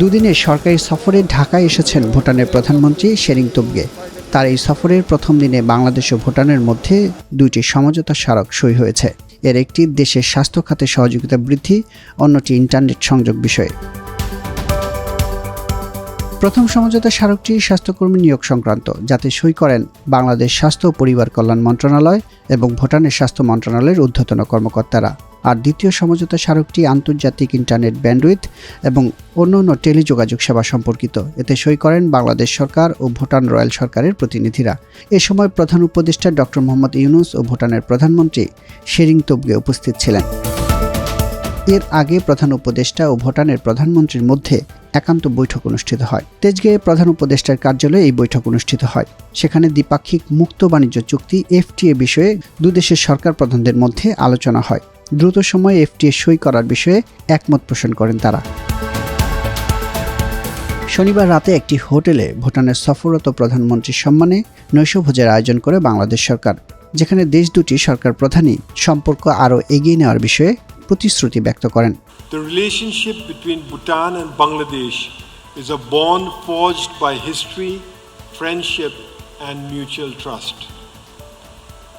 দুদিনের সরকারি সফরে ঢাকায় এসেছেন ভুটানের প্রধানমন্ত্রী শেরিং তুবগে। তার এই সফরের প্রথম দিনে বাংলাদেশ ও ভুটানের মধ্যে দুইটি সমঝোতা স্মারক সই হয়েছে। এর একটি দেশের স্বাস্থ্য খাতে সহযোগিতা বৃদ্ধি, অন্যটি ইন্টারনেট সংযোগ বিষয়ে। প্রথম সমঝোতা স্মারকটি স্বাস্থ্যকর্মী নিয়োগ সংক্রান্ত, যাতে সই করেন বাংলাদেশ স্বাস্থ্য ও পরিবার কল্যাণ মন্ত্রণালয় এবং ভুটানের স্বাস্থ্য মন্ত্রণালয়ের ঊর্ধ্বতন কর্মকর্তারা। আর দ্বিতীয় সমঝোতা স্মারকটি আন্তর্জাতিক ইন্টারনেট ব্যান্ডউইথ এবং অন্যান্য টেলিযোগাযোগ সেবা সম্পর্কিত। এতে সই করেন বাংলাদেশ সরকার ও ভুটান রয়্যাল সরকারের প্রতিনিধিরা। এ সময় প্রধান উপদেষ্টা ডক্টর মোহাম্মদ ইউনুস ও ভুটানের প্রধানমন্ত্রী শেরিং তোবগে উপস্থিত ছিলেন। এর আগে প্রধান উপদেষ্টা ও ভুটানের প্রধানমন্ত্রীর মধ্যে একান্ত বৈঠক অনুষ্ঠিত হয়। তেজগাঁয়ে প্রধান উপদেষ্টার কার্যালয়ে এই বৈঠক অনুষ্ঠিত হয়। সেখানে দ্বিপাক্ষিক মুক্ত বাণিজ্য চুক্তি এফটিএ বিষয়ে দুদেশের সরকার প্রধানদের মধ্যে আলোচনা হয়। দ্রুত সময়ে এফটিএ সই করার বিষয়ে একমত পোষণ করেন তারা। শনিবার রাতে একটি হোটেলে ভুটানের সফররত প্রধানমন্ত্রীর সম্মানে নৈশভোজের আয়োজন করে বাংলাদেশ সরকার, যেখানে দেশ দুটি সরকার প্রধানই সম্পর্ক আরও এগিয়ে নেওয়ার বিষয়ে প্রতিশ্রুতি ব্যক্ত করেন। The relationship between Bhutan and Bangladesh is a bond forged by history, friendship, and mutual trust.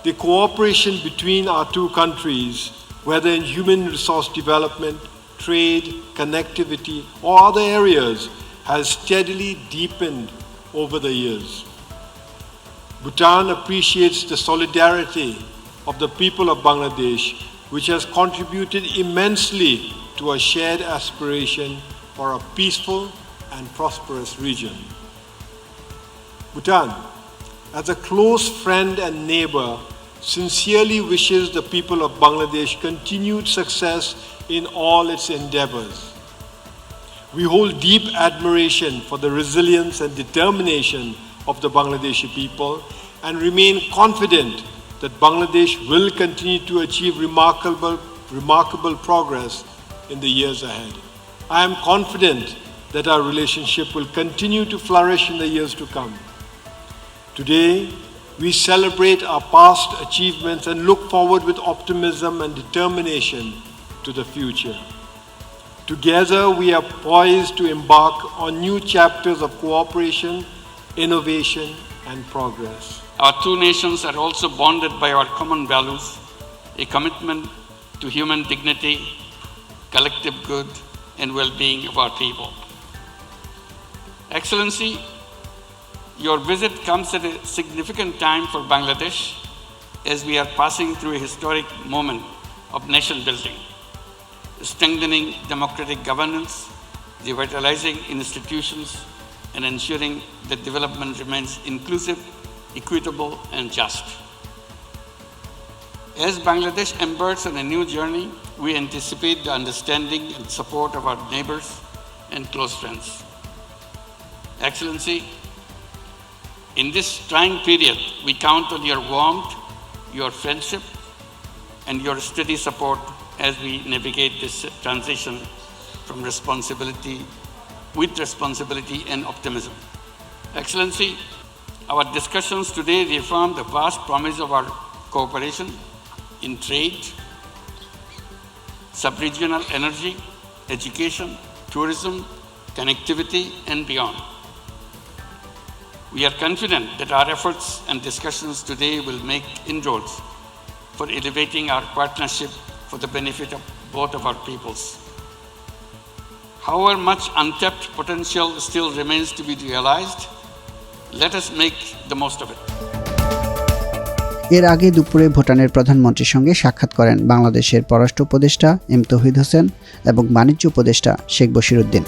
The cooperation between our two countries, whether in human resource development, trade, connectivity, or other areas, has steadily deepened over the years. Bhutan appreciates the solidarity of the people of Bangladesh, which has contributed immensely to a shared aspiration for a peaceful and prosperous region. Bhutan, as a close friend and neighbor, sincerely wishes the people of Bangladesh continued success in all its endeavors. We hold deep admiration for the resilience and determination of the Bangladeshi people and remain confident that Bangladesh will continue to achieve remarkable, remarkable progress in the years ahead. I am confident that our relationship will continue to flourish in the years to come. Today, we celebrate our past achievements and look forward with optimism and determination to the future. Together, we are poised to embark on new chapters of cooperation, innovation, and progress. Our two nations are also bonded by our common values, a commitment to human dignity, collective good, and well being of our people. Excellency, your visit comes at a significant time for Bangladesh as we are passing through a historic moment of nation building, strengthening democratic governance, revitalizing institutions, and ensuring that development remains inclusive, equitable, and just. As Bangladesh embarks on a new journey, we anticipate the understanding and support of our neighbors and close friends. Excellency, in this trying period, we count on your warmth, your friendship, and your steady support as we navigate this transition from responsibility with responsibility and optimism. Excellency, our discussions today reaffirm the vast promise of our cooperation in trade, sub-regional energy, education, tourism, connectivity, and beyond. We are confident that our efforts and discussions today will make inroads for elevating our partnership for the benefit of both of our peoples. However much untapped potential still remains to be realized, let us make the most of it. এর আগে দুপুরে ভুটানের প্রধানমন্ত্রীর সঙ্গে সাক্ষাৎ করেন বাংলাদেশের পররাষ্ট্র উপদেষ্টা এম তৌহিদ হোসেন এবং বাণিজ্য উপদেষ্টা শেখ বশিরুদ্দিন